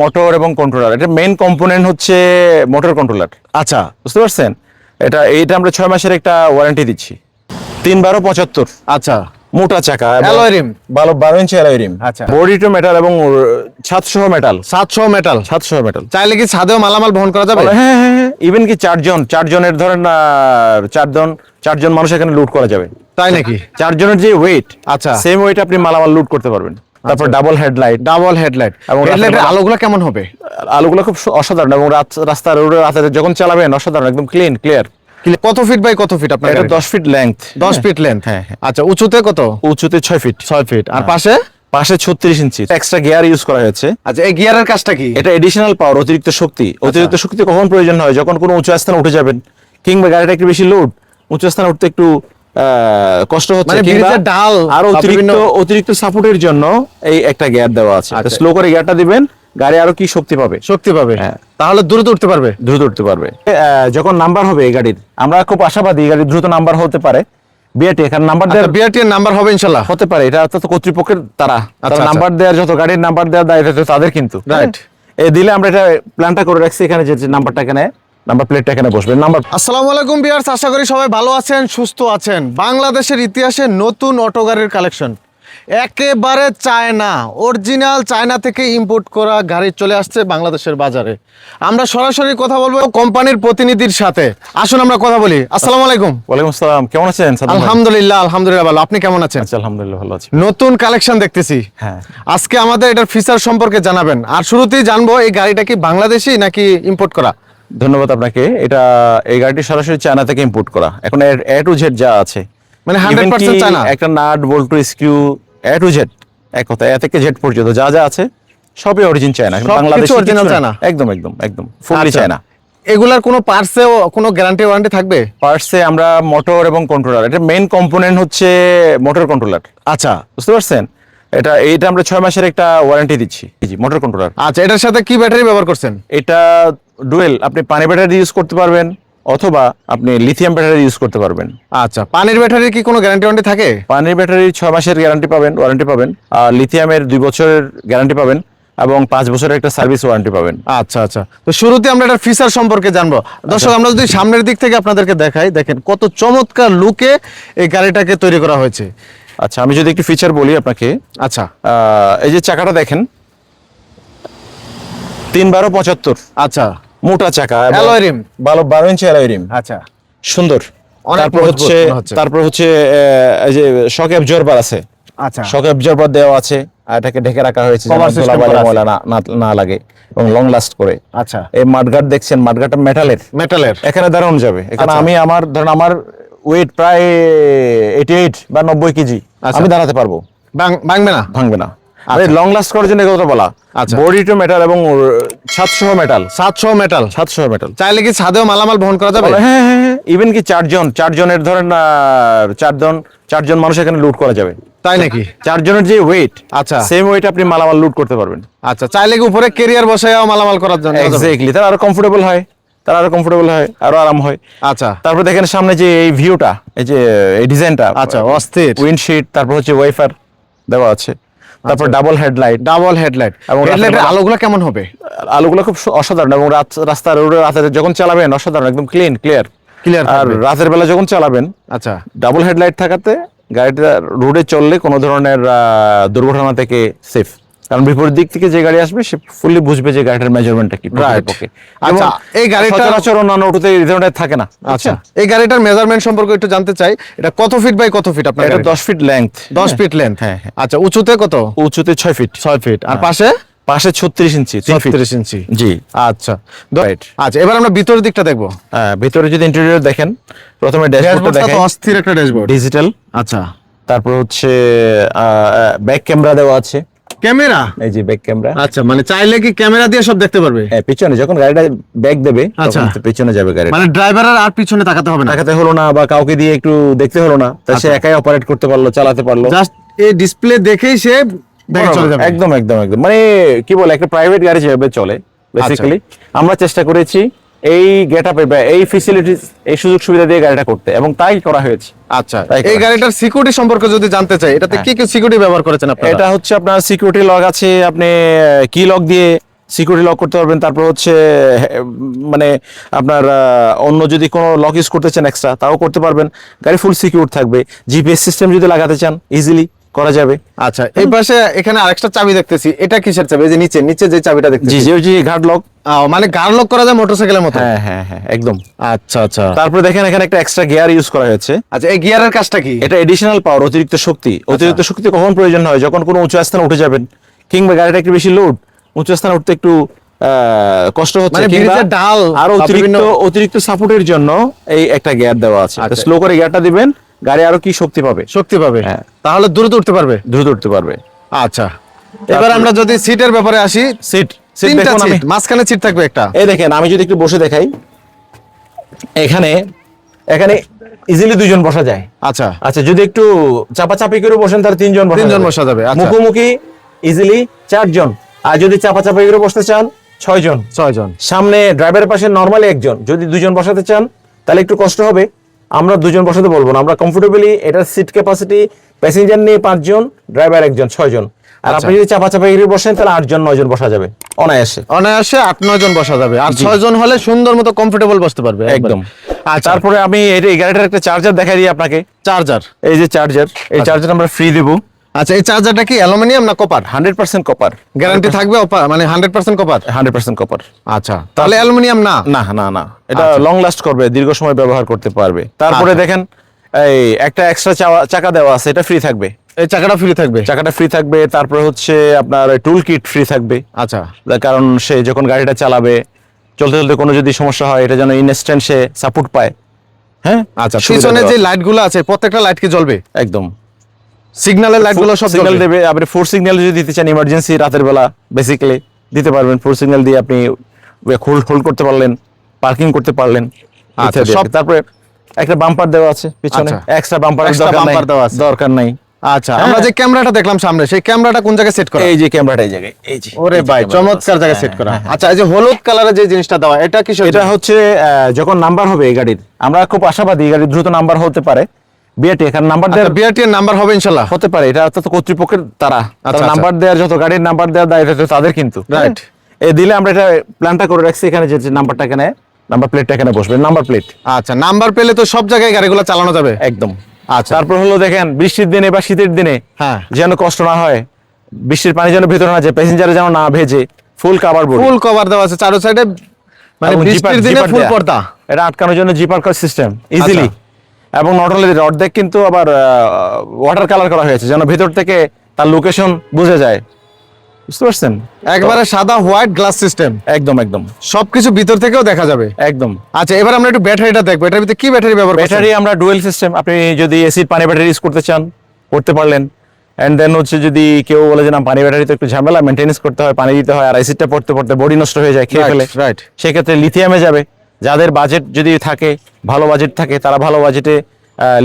Motor এবং controller এটা main component হচ্ছে মোটর কন্ট্রোলার আচ্ছা। বুঝতে পারছেন? এটা এইটা আমরা ছয় মাসের একটা ওয়ারেন্টি দিচ্ছি। তিন বারো পঁচাত্তর। আচ্ছা। মোটা চাকা Alloy বারো বারো ইঞ্চি অ্যালয় রিম আচ্ছা। বডি টু মেটাল এবং সাতশো মেটাল সাতশো মেটাল সাতশো মেটাল চাইলে কি ছাদেও মালামাল বহন করা যাবে? হ্যাঁ হ্যাঁ হ্যাঁ। ইভেন কি চারজন চারজনের ধরেন চারজন চারজন মানুষ এখানে লুট করা যাবে। তাই নাকি? চারজনের যে ওয়েট আচ্ছা। সেম ওয়েট আপনি মালামাল লুট করতে পারবেন। তারপর ডাবল হেডলাইট ডাবল হেডলাইট এবং হেডলাইটের আলোগুলো কেমন হবে? আলোগুলো খুব অসাধারণ এবং রাত রাস্তার রোডে রাতে যখন চালাবেন অসাধারণ একদম ক্লিন ক্লিয়ার কত ফিট বাই কত ফিট আপনার এটা গাড়ি? দশ ফিট লেন্থ দশ ফিট লেন্থ হ্যাঁ, হ্যাঁ। আচ্ছা উঁচুতে কত? উঁচুতে ছয় ফিট ছয় ফিট আর পাশে? পাশে ছত্রিশ ইঞ্চি এক্সট্রা গিয়ার ইউজ করা হয়েছে। আচ্ছা এই গিয়ারের কাজটা কি? এটা এডিশনাল পাওয়ার অতিরিক্ত শক্তি। আচ্ছা। অতিরিক্ত শক্তি কখন প্রয়োজন হয়? যখন কোনো উঁচু স্থানে উঠে যাবেন কিংবা গাড়িটা একটু বেশি লোড উঁচু স্থানে উঠতে একটু কষ্ট হচ্ছে মানে ডাল আর অতিরিক্ত অতিরিক্ত সাপোর্টের জন্য এই একটা গিয়ার দেওয়া আছে। আচ্ছা। স্লো করে গিয়ারটা দিবেন গাড়ি আরও কি শক্তি পাবে? শক্তি পাবে। হ্যাঁ। তাহলে দ্রুত উঠতে পারবে। দ্রুত উঠতে পারবে। যখন নাম্বার হবে এই গাড়ির আমরা খুব আশাবাদী এই গাড়ির দ্রুত নাম্বার হতে পারে। বিআরটি এখানে নাম্বার দেওয়ার বিআরটি এর নাম্বার হবে ইনশাল্লাহ হতে পারে এটা তো কর্তৃপক্ষের তারা। আচ্ছা। নাম্বার দেওয়ার যত গাড়ির নাম্বার দেওয়ার তো তাদের কিন্তু। Right. এ দিলে আমরা এটা প্ল্যানটা করে রাখছি এখানে যে নাম্বারটা এখানে। নাম্বার প্লেটটা এখানে বসবে। নাম্বার আসসালামু আলাইকুম বিয়ার্স আশা করি সবাই ভালো আছেন সুস্থ আছেন। বাংলাদেশের ইতিহাসে নতুন অটো গাড়ির কালেকশন একেবারে চায়না অরিজিনাল চায়না থেকে ইম্পোর্ট করা গাড়ি চলে আসছে বাংলাদেশের বাজারে। আমরা সরাসরি কথা বলব কোম্পানির প্রতিনিধির সাথে। আসুন আমরা কথা বলি। আসসালামু আলাইকুম। ওয়ালাইকুম আসসালাম কেমন আছেন আলহামদুলিল্লাহ আলহামদুলিল্লাহ ভালো। আপনি কেমন আছেন? আলহামদুলিল্লাহ ভালো আছি। নতুন কালেকশন দেখতেছি। হ্যাঁ। আজকে আমাদের এটার ফিচার সম্পর্কে জানাবেন। আর শুরুতেই জানব এই গাড়িটা কি বাংলাদেশি নাকি ইম্পোর্ট করা? ধন্যবাদ আপনাকে। এটা এই গাড়িটি সরাসরি চায়না থেকে ইম্পোর্ট করা। এখন এ টু জেড যা আছে মানে Even 100% চায়না? একটা নাট বল্টু স্ক্রিউ এ টু জেড এক কথা এ থেকে জেড পর্যন্ত যা যা আছে সবই origin China. Bangladesh original China? একদম একদম একদম ফুললি আচ্ছা। চায়না। এগুলার কোনো পার্টসেও কোনো গ্যারান্টি ওয়ারেন্টি থাকবে? পার্টসে আমরা মোটর এবং কন্ট্রোলার এটা মেইন কম্পোনেন্ট হচ্ছে মোটর কন্ট্রোলার আচ্ছা। বুঝতে পারছেন? এটা এইটা আমরা ছয় মাসের একটা ওয়ারেন্টি দিচ্ছি। জি মোটর কন্ট্রোলার আচ্ছা এটার সাথে কি ব্যাটারি ব্যবহার করছেন? এটা ডুয়েল আপনি পানি ব্যাটারি ইউজ করতে পারবেন অথবা আপনি লিথিয়াম ব্যাটারি ইউজ করতে পারবেন। আচ্ছা পানির ব্যাটারির কি কোনো গ্যারান্টি ওয়ারেন্টি থাকে? পানির ব্যাটারি ছয় মাসের গ্যারান্টি পাবেন ওয়ারেন্টি পাবেন আর লিথিয়ামের দুই বছরের গ্যারান্টি পাবেন এবং পাঁচ বছরের একটা সার্ভিস ওয়ারেন্টি পাবেন। আচ্ছা আচ্ছা। তো শুরুতে আমরা এটার ফিচার সম্পর্কে জানব। দর্শক আমরা যদি সামনের দিক থেকে আপনাদেরকে দেখাই দেখেন কত চমৎকার লুকে এই গাড়িটাকে তৈরি করা হয়েছে। আচ্ছা আমি যদি একটু ফিচার বলি আপনাকে। আচ্ছা। এই যে চাকাটা দেখেন তিন বারো পঁচাত্তর। আচ্ছা। মোটা চাকা Alloy rim? বারো বারো ইঞ্চি অ্যালয় রিম আচ্ছা। সুন্দর। তারপর হচ্ছে তারপর হচ্ছে এই যে শক অ্যাবজর্বার আছে। আচ্ছা। শক অ্যাবজর্বার দেওয়া আছে আর এটাকে ঢেকে রাখা হয়েছে। ময়লা না লাগে এবং লং লাস্ট করে। আচ্ছা। এই মাঠঘাট দেখছেন মাঠঘাটটা মেটালের মেটালের এখানে দাঁড়ানো যাবে। এখানে আচ্ছা। আমি আমার ধরেন আমার ওয়েট প্রায় এইটি এইট বা নব্বই কেজি। আচ্ছা। আমি দাঁড়াতে পারব। ভাঙবে না? ভাঙবে না। আরে লং লাস্ট করার জন্য কথা বলা। আচ্ছা। বডি টু মেটাল এবং সাতশো মেটাল সাতশো মেটাল সাতশো মেটাল চাইলে কি ছাদেও মালামাল বহন করা যাবে? হ্যাঁ হ্যাঁ হ্যাঁ। ইভেন কি চারজন চারজনের ধরেন চারজন চারজন মানুষ এখানে লুট করা যাবে। তাই নাকি? চারজনের যে ওয়েট আচ্ছা। সেম ওয়েট আপনি মালামাল লুট করতে পারবেন। আচ্ছা চাইলে কি উপরে কেরিয়ার বসায়ও মালামাল করার জন্য এক্স্যাক্টলি তার আরও কমফোর্টেবল হয়। তার আরও কমফোর্টেবল হয় আরও আরাম হয়। আচ্ছা। তারপর দেখেন সামনে যে এই ভিউটা এই যে এই ডিজাইনটা আচ্ছা, অস্থির। উইন্ডশিট তারপর হচ্ছে ওয়াইফার দেওয়া আছে। তারপর ডাবল হেডলাইট ডাবল হেডলাইট এবং হেডলাইটের আলোগুলো কেমন হবে? আলোগুলো খুব অসাধারণ এবং রাত রাস্তার রোডে রাতে যখন চালাবেন অসাধারণ একদম ক্লিন ক্লিয়ার ক্লিয়ার আর রাতের বেলা যখন চালাবেন আচ্ছা। ডাবল হেডলাইট থাকাতে গাড়িটা রোডে চললে কোনো ধরনের দুর্ঘটনা থেকে সেফ কারণ বিপরীত দিক থেকে যে গাড়ি আসবে সে ফুললি বুঝবে যে গাড়িটার মেজারমেন্টটা কি. পক্ষে। আচ্ছা, এই গাড়িটা- সচরাচর অন্যান্য অটোতে এই ধরনের থাকে না। আচ্ছা এই গাড়িটার মেজারমেন্ট সম্পর্কে একটু জানতে চাই। এটা কত ফিট বাই কত ফিট আপনার এটা গাড়িটা? দশ ফিট লেন্থ দশ ফিট লেন্থ হ্যাঁ, হ্যাঁ। আচ্ছা উঁচুতে কত? উঁচুতে ছয় ফিট ছয় ফিট আর পাশে? পাশে ছত্রিশ ইঞ্চি তিন ফিট ছত্রিশ ইঞ্চি। জি। আচ্ছা Right. আচ্ছা এবার আমরা ভিতরের দিকটা দেখব। হ্যাঁ, ভিতরে যদি ইন্টেরিয়র দেখেন প্রথমে ড্যাশবোর্ডটা দেখেন। তো অস্থির একটা ড্যাশবোর্ড ডিজিটাল আচ্ছা। তারপর হচ্ছে ব্যাক ক্যামেরা দেওয়া আছে। ক্যামেরা? এই যে ব্যাক ক্যামেরা আচ্ছা মানে চাইলে কি ক্যামেরা দিয়ে সব দেখতে পারবে? হ্যাঁ পিছনে যখন গাড়িটা ব্যাক দেবে আচ্ছা। তখন পিছনে যাবে গাড়ি মানে ড্রাইভারের আর পিছনে তাকাতে হবে না? দেখাতে হলো না বা কাউকে দিয়ে একটু দেখতে হলো না তা সে আচ্ছা। একাই অপারেট করতে পারল চালাতে পারল। জাস্ট এই ডিসপ্লে দেখেই সে একদম একদম একদম। মানে কি বলে একটা প্রাইভেট গাড়ি যেভাবে চলে বেসিক্যালি আমরা চেষ্টা করেছি এই গেট আপে এই ফেসিলিটিস এই সুযোগ সুবিধা দিয়ে গাড়িটা করতে এবং তাই করা হয়েছে। আচ্ছা এই গাড়িটার সিকিউরিটি সম্পর্কে যদি জানতে চাই এটাতে হ্যাঁ। কি কি সিকিউরিটি ব্যবহার করেছেন আপনারা? এটা হচ্ছে আপনার সিকিউরিটি লক আছে আপনি কি লক দিয়ে সিকিউরিটি লক করতে পারবেন। তারপর হচ্ছে মানে আপনার অন্য যদি কোনো লক ইউজ করতে চান এক্সট্রা তাও করতে পারবেন। গাড়ি ফুল সিকিউর থাকবে। জিপিএস সিস্টেম যদি লাগাতে চান ইজিলি করা যাবে। আচ্ছা এই পাশে এখানে আরেকটা চাবি দেখতেছি। এটা কিসের চাবি? এই যে নিচে নিচে যে চাবিটা জি দেখতেছি যে জি ঘাট লক মানে গার লক করা যায় মোটরসাইকেলের মতো? হ্যাঁ হ্যাঁ হ্যাঁ একদম। আচ্ছা আচ্ছা। তারপরে দেখেন এখানে একটা এক্সট্রা গিয়ার ইউজ করা হয়েছে। আচ্ছা এই গিয়ারের কাজটা কি? এটা এডিশনাল পাওয়ার অতিরিক্ত শক্তি। অতিরিক্ত শক্তি কখন প্রয়োজন হয়? যখন কোনো উঁচু স্থানে উঠে যাবেন কিংবা গাড়িটা একটু বেশি লোড উঁচু স্থানে উঠতে একটু কষ্ট হচ্ছে মানে কিংবা ডাল আরও অতিরিক্ত অতিরিক্ত সাপোর্টের জন্য এই একটা গিয়ার দেওয়া আছে। আচ্ছা। স্লো করে গিয়ারটা দিবেন গাড়ি আরও কি শক্তি পাবে? শক্তি পাবে। হ্যাঁ। তাহলে দ্রুত উঠতে পারবে? দ্রুত উঠতে পারবে। আচ্ছা। এবার আমরা যদি সিটের ব্যাপারে আসি সিট তিনটা সিট মাঝখানে সিট থাকবে একটা। এই দেখেন আমি যদি একটু বসে দেখাই। এখানে এখানে ইজিলি দুইজন বসা যায়। আচ্ছা। আচ্ছা যদি একটু চাপাচাপি করে বসেন তাহলে তিনজন তিনজন বসা যাবে, আচ্ছা। মুখোমুখি ইজিলি চারজন। আর যদি চাপাচাপি করে বসতে চান ছয়জন। ছয় জন সামনে ড্রাইভারের পাশে নর্মালি একজন। যদি দুজন বসাতে চান তাহলে একটু কষ্ট হবে। আমরা দুজন বসাতে বলব না। আমরা কমফোর্টেবলি এটার সিট ক্যাপাসিটি প্যাসেঞ্জার নিয়ে পাঁচজন ড্রাইভার একজন ছয়জন। আর আচ্ছা। আপনি যদি চাপাচাপি করে বসেন তাহলে আটজন নয়জন বসা যাবে। অনায়াসে। অনায়াসে আট নয় জন বসা যাবে। আর ছয় জন হলে সুন্দর মতো কমফোর্টেবল বসতে পারবে একদম। আচ্ছা। তারপরে আমি এই গাড়িটার একটা চার্জার দেখাই দিই আপনাকে। চার্জার এই যে চার্জার এই চার্জার আমরা ফ্রি দেবো। আচ্ছা এই চার্জারটা কি অ্যালুমিনিয়াম না copper hundred percent copper guarantee থাকবে মানে hundred percent copper hundred percent copper আচ্ছা। তাহলে অ্যালুমিনিয়াম না? না না না। এটা আচ্ছা। লং লাস্ট করবে দীর্ঘ সময় ব্যবহার করতে পারবে। তারপরে আচ্ছা। দেখেন এই একটা এক্সট্রা চাকা দেওয়া আছে এটা ফ্রি থাকবে। এই চাকাটা ফ্রি থাকবে? চাকাটা ফ্রি থাকবে তারপরে হচ্ছে আপনার টুল কিট ফ্রি থাকবে। আচ্ছা। কারণ সে যখন গাড়িটা চালাবে চলতে চলতে কোনো যদি সমস্যা হয় এটা যেন ইনস্ট্যান্ট সে সাপোর্ট পায়। হ্যাঁ? আচ্ছা পিছনে যে আছে। লাইটগুলো আছে প্রত্যেকটা লাইট কি জ্বলবে? একদম। সিগন্যালের লাইটগুলো সব সিগন্যাল দেবে আপনি ফোর সিগন্যাল যদি দিতে চান ইমার্জেন্সি রাতের বেলা বেসিক্যালি দিতে পারবেন। ফোর সিগন্যাল দিয়ে আপনি হোল্ড হোল্ড করতে পারলেন পার্কিং করতে পারলেন আচ্ছা, সব- তারপরে একটা বাম্পার দেওয়া আছে পিছনে। আচ্ছা। এক্সট্রা বাম্পার Extra দরকার নাই। দেওয়া আছে। দরকার নাই। আচ্ছা হ্যাঁ। আমরা যে ক্যামেরাটা দেখলাম সামনে সেই ক্যামেরাটা কোন জায়গায় সেট করা এই যে ক্যামেরাটা এই জায়গায় এই যে ওরে ভাই চমৎকার জায়গায় সেট করা হ্যাঁ, হ্যাঁ। আচ্ছা এই যে হলুদ কালারের যে জিনিসটা দেওয়া এটা কি এটা হচ্ছে যখন নাম্বার হবে এই গাড়ির আমরা খুব আশাবাদী এই গাড়ির দ্রুত নাম্বার হতে পারে বিআরটি এখানে নাম্বার দেওয়ার বিআরটি এর নাম্বার হবে ইনশাআল্লাহ হতে পারে এটা কর্তৃপক্ষের তারা আচ্ছা। নাম্বার দেওয়ার যত গাড়ির নাম্বার দেওয়ার দায় এটা তাদের কিন্তু. হ্যাঁ? এই দিলে আমরা এটা প্ল্যানটা করে রাখছি এখানে যে নাম্বারটা এখানে নাম্বার প্লেটটা এখানে বসবে নাম্বার প্লেট আচ্ছা নাম্বার পেলে তো সব জায়গায় গাড়িগুলো চালানো যাবে একদম আচ্ছা। তারপর হলো দেখেন বৃষ্টির দিনে বা শীতের দিনে হ্যাঁ। যেন কষ্ট না হয় বৃষ্টির পানি যেন ভেতরে না যায় প্যাসেঞ্জারে যেন না ভেজে full cover board full cover দেওয়া আছে চারো সাইডে মানে বৃষ্টির দিনে ফুল পর্দা। এটা আটকানোর জন্য জিপার কার সিস্টেম ইজিলি। এবং নট অনলি অর্ধেক কিন্তু আবার ওয়াটার কালার করা হয়েছে যেন ভেতর থেকে তার লোকেশন বুঝে যায়। বুঝতে পারছেন? একবারে সাদা হোয়াইট গ্লাস সিস্টেম। একদম একদম। সবকিছু ভিতর থেকেও দেখা যাবে। একদম। আচ্ছা এবার আমরা একটু ব্যাটারিটা দেখব। এটার ভিতরে কি ব্যাটারি ব্যবহার ব্যাটারি আমরা ডুয়েল সিস্টেম। আপনি যদি এসির পানি ব্যাটারি ইউজ করতে চান করতে পারলেন। এন্ড দেন হচ্ছে যদি কেউ বলে যে না পানি ব্যাটারি তো একটু ঝামেলা মেনটেন্স করতে হয় পানি দিতে হয় আর এসিডটা পড়তে পড়তে বডি নষ্ট হয়ে যায় খেয়ে ফেলে right. সেক্ষেত্রে লিথিয়ামে যাবে। যাদের বাজেট যদি থাকে ভালো বাজেট থাকে তারা ভালো বাজেটে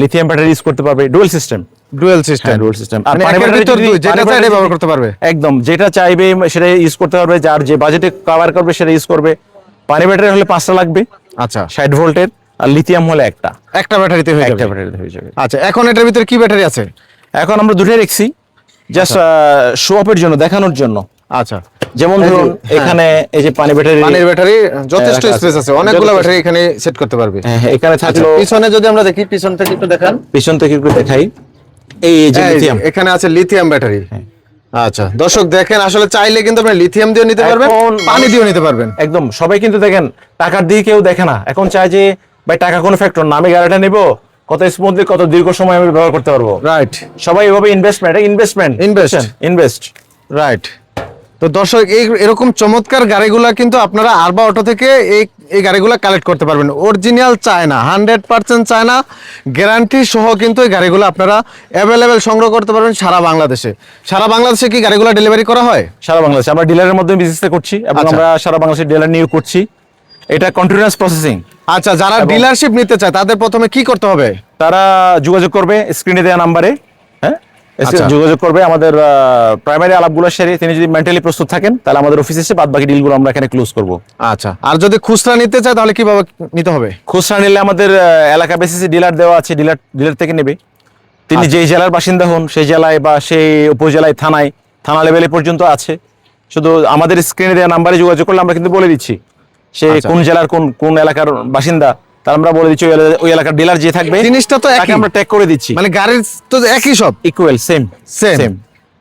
লিথিয়াম ব্যাটারি ইউজ করতে পারবে dual system dual system dual system. আর আর পানি দুই, যেটা battery ব্যবহার করতে পারবে। একদম যেটা চাইবে সেটা ইউজ করতে পারবে যার যে বাজেটে কভার করবে সেটা ইউজ করবে। পানি ব্যাটারি হলে পাঁচটা লাগবে। আচ্ছা। ষাট ভোল্টের আর লিথিয়াম হলে একটা। একটা ব্যাটারিতে হয়ে একটা যাবে। ব্যাটারিতে হয়ে যাবে। আচ্ছা এখন এটার ভিতরে কি ব্যাটারি আছে? এখন আমরা দুটোই রেখছি। জাস্ট শো অফের জন্য দেখানোর জন্য। আচ্ছা। যেমন ধরুন হ্যাঁ। এখানে এই যে পানি ব্যাটারি পানির ব্যাটারি যথেষ্ট স্পেস আছে। অনেকগুলো ব্যাটারি এখানে সেট করতে পারবে। হ্যাঁ, হ্যাঁ, এখানে আচ্ছা, থাকল পিছনে যদি আমরা দেখি পিছন থেকে একটু দেখান। পিছন থেকে একটু দেখাই। এই যে লিথিয়াম এখানে আছে লিথিয়াম ব্যাটারি আচ্ছা দর্শক দেখেন আসলে চাইলে কিন্তু আপনি লিথিয়াম দিয়ে নিতে পারবেন পানি দিয়েও নিতে পারবেন। একদম সবাই কিন্তু দেখেন টাকার দিকে কেউ দেখে না। এখন চায় যে ভাই টাকা কোনো ফ্যাক্টর না আমি গাড়িটা নেব কত স্মুথলি কত দীর্ঘ সময় আমি ব্যবহার করতে পারব? রাইট সবাই এভাবে investment investment invest invest right তো দর্শক এই এরকম চমৎকার গাড়িগুলা কিন্তু আপনারা আরবা অটো থেকে এই এই গাড়িগুলা কালেক্ট করতে পারবেন। Original China hundred percent China guarantee সহ কিন্তু এই গাড়িগুলো আপনারা অ্যাভেলেবেল সংগ্রহ করতে পারবেন সারা বাংলাদেশে। সারা বাংলাদেশে কি গাড়িগুলো ডেলিভারি করা হয়? সারা বাংলাদেশে। আমরা ডিলারের মাধ্যমে বিজনেস করছি এবং আচ্ছা। আমরা সারা বাংলাদেশে ডিলার নিয়োগ করছি। এটা কন্টিনিউয়াস প্রসেসিং আচ্ছা যারা ডিলারশিপ নিতে চায় তাদের প্রথমে কি করতে হবে? তারা যোগাযোগ করবে স্ক্রিনে দেওয়া নাম্বারে। যোগাযোগ করবে আমাদের প্রাইমারি আলাপগুলো সেরে তিনি যদি মেন্টালি প্রস্তুত থাকেন তাহলে আমাদের অফিসে এসে বাদ বাকি ডিলগুলো আমরা এখানে ক্লোজ করব। আচ্ছা। আর যদি খুচরা নিতে চায় তাহলে কীভাবে নিতে হবে? খুচরা নিলে আমাদের এলাকা বেসিসে ডিলার দেওয়া আছে ডিলার ডিলার থেকে নেবে। তিনি আচ্ছা। যেই জেলার বাসিন্দা হন সেই জেলায় বা সেই উপজেলায় থানায় থানা লেভেলে পর্যন্ত আছে। শুধু আমাদের স্ক্রিনে দেওয়া নাম্বারে যোগাযোগ করলে আমরা কিন্তু বলে দিচ্ছি সে আচ্ছা। কোন জেলার কোন কোন এলাকার বাসিন্দা। তার আমরা বলে দিচ্ছি ওই এলাকার ডিলার যে থাকবে জিনিসটা তো একই। আমরা ট্যাগ করে দিচ্ছি। মানে গাড়ির তো একই সব। ইকুয়াল সেম সেম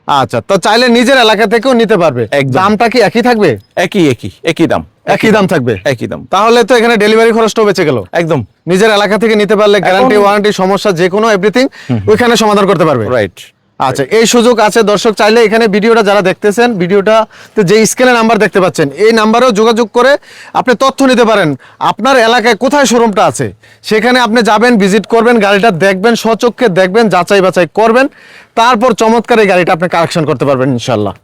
আচ্ছা তো চাইলে নিজের এলাকা থেকেও নিতে পারবে। দামটা কি একই থাকবে? একই একই একই দাম। একই দাম থাকবে। একই দাম। তাহলে তো এখানে ডেলিভারি খরচটাও বেঁচে গেল। একদম। নিজের এলাকা থেকে নিতে পারলে গ্যারান্টি ওয়ারেন্টি সমস্যা যে কোনো এভরিথিং ওইখানে সমাধান করতে পারবে। রাইট আচ্ছা এই সুযোগ আছে। দর্শক চাইলে এখানে ভিডিওটা যারা দেখতেছেন ভিডিওটা যে স্ক্রিনে নাম্বার দেখতে পাচ্ছেন এই নাম্বারেও যোগাযোগ করে আপনি তথ্য নিতে পারেন। আপনার এলাকায় কোথায় শোরুমটা আছে? সেখানে আপনি যাবেন ভিজিট করবেন গাড়িটা দেখবেন স্বচক্ষে দেখবেন যাচাই বাছাই করবেন। তারপর চমৎকার এই গাড়িটা আপনি কালেকশন করতে পারবেন ইনশাল্লাহ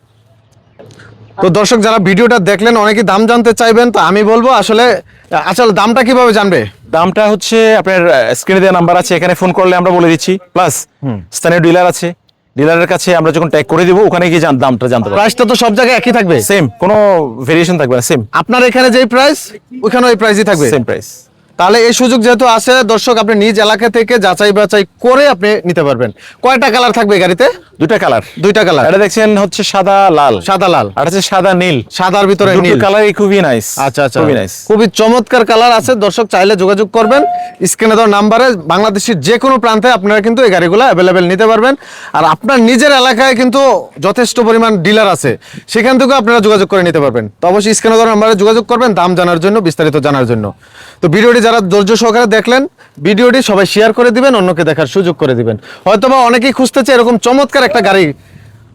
তো দর্শক যারা ভিডিওটা দেখলেন অনেকে দাম জানতে চাইবেন। তো আমি বলব আসলে আসলে দামটা কীভাবে জানবে? দামটা হচ্ছে আপনার স্ক্রিনে দেওয়া নাম্বার আছে। এখানে ফোন করলে আমরা বলে দিচ্ছি। প্লাস স্থানীয় ডিলার আছে। ডিলারের কাছে আমরা যখন ট্যাগ করে দিব ওখানে গিয়ে জান- দামটা জানতে পারব। প্রাইসটা তো সব জায়গায় একই থাকবে? সেম কোনো ভেরিয়েশন থাকবে না সেম আপনার এখানে যেই প্রাইস ওখানে ওই প্রাইসই থাকবে? সেম প্রাইস তাহলে এই সুযোগ যেহেতু আছে দর্শক আপনি নিজ এলাকা থেকে যাচাই বাছাই করে আপনি নিতে পারবেন। কয়টা কালার থাকবে গাড়িতে? দুইটা কালার। দুইটা কালার। এটা দেখছেন হচ্ছে সাদা লাল। সাদা লাল। আর হচ্ছে সাদা নীল। সাদার ভিতরে দুটো নীল। কালারই খুবই নাইস আচ্ছা আচ্ছা। খুবই নাইস খুবই চমৎকার কালার আছে। দর্শক চাইলে যোগাযোগ করবেন। স্ক্রিনে দেওয়ার নাম্বারে বাংলাদেশের যে কোনো প্রান্তে আপনারা কিন্তু এই গাড়িগুলো অ্যাভেলেবেল নিতে পারবেন। আর আপনার নিজের এলাকায় কিন্তু যথেষ্ট পরিমাণ ডিলার আছে। সেখান থেকেও আপনারা যোগাযোগ করে নিতে পারবেন। তো অবশ্যই স্ক্রিনে দেওয়ার নাম্বারে যোগাযোগ করবেন। দাম জানার জন্য বিস্তারিত জানার জন্য। তো ভিডিওটি যারা ধৈর্য সহকারে দেখলেন, ভিডিওটি সবাই শেয়ার করে দিবেন, অন্যকে দেখার সুযোগ করে দিবেন। হয়তোবা অনেকেই খুঁজতেছে এরকম চমৎকার একটা গাড়ি।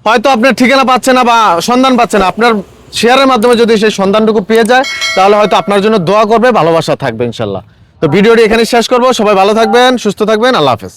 হয়তো আপনার ঠিকানা পাচ্ছে না বা সন্ধান পাচ্ছে না। আপনার শেয়ারের মাধ্যমে যদি সেই সন্ধানটুকু পেয়ে যায়, তাহলে হয়তো আপনার জন্য দোয়া করবে, ভালোবাসা থাকবে ইনশাল্লাহ। তো ভিডিওটি এখানে শেষ করব। সবাই ভালো থাকবেন, সুস্থ থাকবেন, আল্লাহ হাফেজ।